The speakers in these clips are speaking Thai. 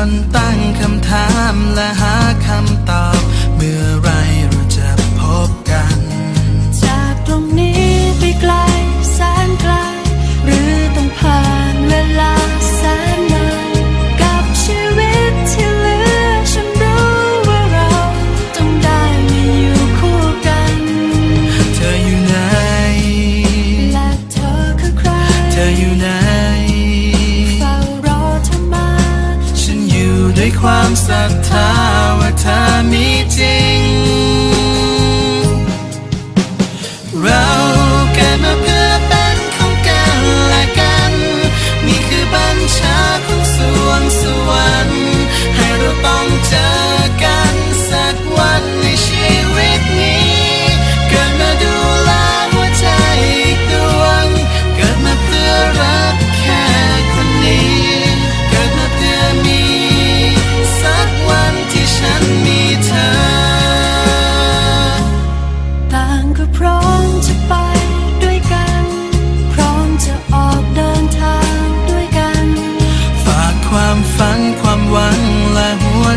อนตั้งคำถามและหาคำตอบ ความศรัทธาว่าเธอมีจริง เราเกิดมาเพื่อเป็นของกันและกัน นี่คือบัญชาของสวงสวรรค์ให้เราต้องเจอ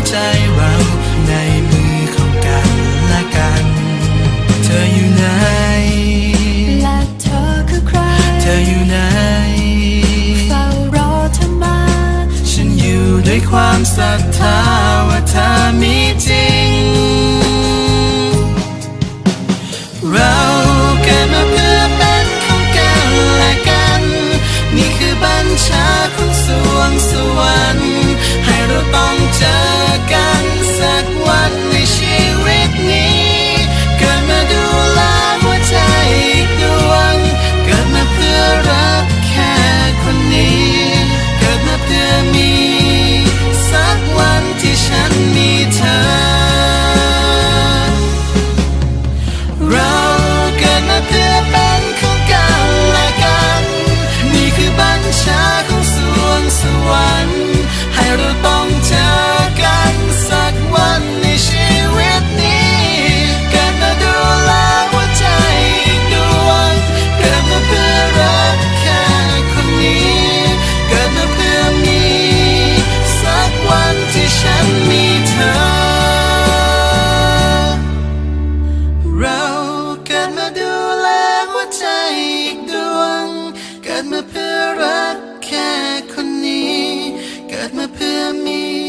ใจเราในมือของกันและกัน เธออยู่ไหนและเธอคือใคร เธออยู่ไหนเฝ้ารอเธอมา ฉันอยู่ด้วยความศรัทธาว่าเธอมีจริง เรา แค่คนนี้ เกิดมาเพื่อมี